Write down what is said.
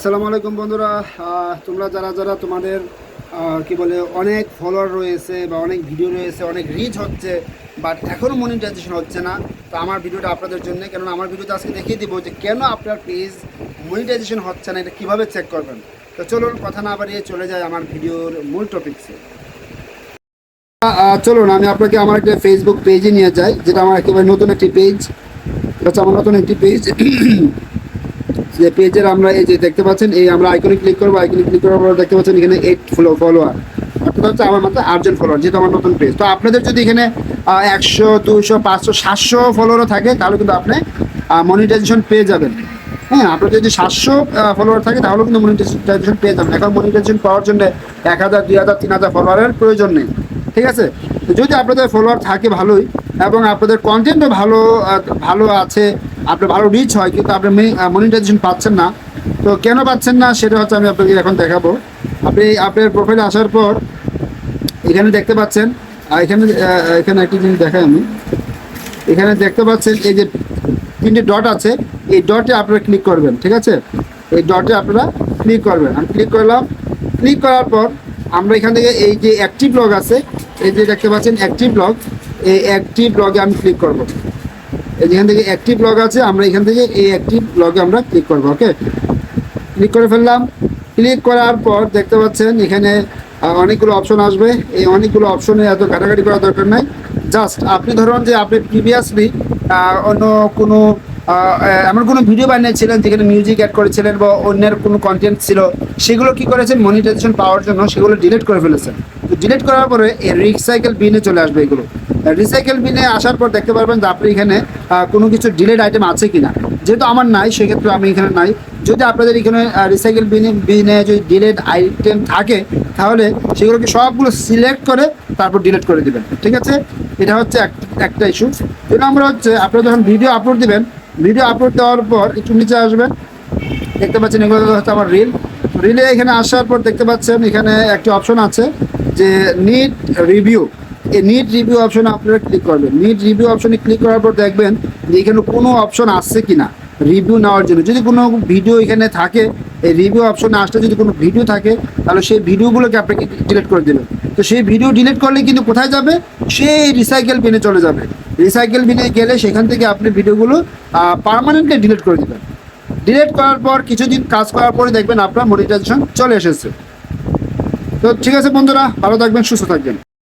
আসসালামু আলাইকুম বন্ধুরা। তোমরা যারা যারা তোমাদের কি বলে, অনেক ফলোয়ার রয়েছে বা অনেক ভিডিও রয়েছে, অনেক রিচ হচ্ছে বাট এখনও মনিটাইজেশন হচ্ছে না, তো আমার ভিডিওটা আপনাদের জন্য, কেননা আমার ভিডিওতে আজকে দেখিয়ে দিব যে কেন আপনার পেজ মনিটাইজেশন হচ্ছে না, এটা কীভাবে চেক করবেন। তো চলুন, কথা না বাড়িয়ে চলে যায় আমার ভিডিওর মূল টপিকসে চলুন, আমি আপনাকে আমার একটা ফেসবুক পেজে নিয়ে যাই, যেটা আমার একেবারে নতুন একটি পেজ এটা হচ্ছে আমার নতুন একটি পেজ যে পেজের আমরা এই যে দেখতে পাচ্ছেন, এই আমরা আইকনে ক্লিক করব আইকনে ক্লিক করার পর দেখতে পাচ্ছেন এখানে এইট ফলো ফলোয়ার অর্থাৎ হচ্ছে আমার মাত্র আটজন ফলোয়ার যেহেতু আমার নতুন পেজ তো আপনাদের যদি এখানে একশো দুশো পাঁচশো, সাতশো ফলোয়ারও থাকে, তাহলে কিন্তু আপনি মনিটাইজেশন পেয়ে যাবেন। হ্যাঁ আপনার যদি সাতশো ফলোয়ার থাকে, তাহলে কিন্তু মনিটাইজেশন পেয়ে যাবেন। এখন মনিটাইজেশন পাওয়ার জন্য এক হাজার, দুই হাজার, তিন হাজার ফলোয়ারের প্রয়োজন নেই। ঠিক আছে? যদি আপনাদের ফলোয়ার থাকে ভালোই, এবং আপনাদের কন্টেন্টও ভালো ভালো আছে আপনার ভালো রিচ হয়, কিন্তু আপনি মনিটাইজেশন পাচ্ছেন না। তো কেন পাচ্ছেন না সেটা হচ্ছে আমি আপনাকে এখন দেখাবো। আপনি, আপনার প্রোফাইলে আসার পর এখানে দেখতে পাচ্ছেন, আর এখানে এখানে একটি জিনিস দেখাই আমি। এখানে দেখতে পাচ্ছেন, এই যে তিনটে ডট আছে, এই ডটে আপনারা ক্লিক করবেন, ঠিক আছে? এই ডটে আপনারা ক্লিক করবেন। আমি ক্লিক করলাম ক্লিক করার পর আমরা এখান থেকে এই যে অ্যাক্টিভ ব্লগ আছে, এই যে দেখতে পাচ্ছেন অ্যাক্টিভ ব্লগ এই অ্যাক্টিভ ব্লগে আমি ক্লিক করব। যেখান থেকে অ্যাক্টিভ লগ আছে, আমরা এখান থেকে এই অ্যাক্টিভ লগে আমরা ক্লিক করব ওকে ক্লিক করে ফেললাম। ক্লিক করার পর দেখতে পাচ্ছেন এখানে অনেকগুলো অপশন আসবে। এই অনেকগুলো অপশনে এত ঘাটাঘাটি করার দরকার নাই। জাস্ট আপনি ধরুন যে আপনি প্রিভিয়াসলি অন্য কোনো এমন কোনো ভিডিও বানিয়েছিলেন যেখানে মিউজিক অ্যাড করেছিলেন বা অন্যের কোনো কন্টেন্ট ছিল, সেগুলো কি করেছেন? মনিটাইজেশন পাওয়ার জন্য সেগুলো ডিলিট করে ফেলেছেন। ডিলিট করার পরে এই রিসাইকেল বিনে চলে আসবে এগুলো। রিসাইকেল বিনে আসার পর দেখতে পারবেন যে আপনি এখানে কোনো কিছু ডিলেট আইটেম আছে কি না যেহেতু আমার নাই, সেক্ষেত্রে আমি এখানে নাই। যদি আপনাদের এখানে রিসাইকেল বিনে বিনে যদি ডিলেট আইটেম থাকে, তাহলে সেগুলোকে সবগুলো সিলেক্ট করে তারপর ডিলেট করে দিবেন। ঠিক আছে? এটা হচ্ছে এক- একটা ইস্যু দুই নম্বর হচ্ছে, আপনারা যখন ভিডিও আপলোড দিবেন ভিডিও আপলোড দেওয়ার পর একটু নিচে আসবেন। দেখতে পাচ্ছেন এগুলো হচ্ছে আমার রিল রিলে এখানে আসার পর দেখতে পাচ্ছেন এখানে একটি অপশন আছে। যে নিট রিভিউ এই নিট রিভিউ অপশনে আপনারা ক্লিক করবেন। নিট রিভিউ অপশনে ক্লিক করার পর দেখবেন যে এখানে কোনো অপশন আসছে কি না রিভিউ নেওয়ার জন্য। যদি কোনো ভিডিও এখানে থাকে, এই রিভিউ অপশনে আসলে যদি কোনো ভিডিও থাকে, তাহলে সেই ভিডিওগুলোকে আপনাকে ডিলিট করে দেবেন তো সেই ভিডিও ডিলিট করলে কিন্তু কোথায় যাবে? সেই রিসাইকেল বিনে চলে যাবে। রিসাইকেল বিনে গেলে সেখান থেকে আপনি ভিডিওগুলো পারমানেন্টলি ডিলিট করে দেবেন। ডিলিট করার পর কিছুদিন কাজ করার পরে দেখবেন আপনার মনিটাইজেশন চলে এসেছে। তো ঠিক আছে বন্ধুরা ভালো থাকবেন সুস্থ থাকবেন।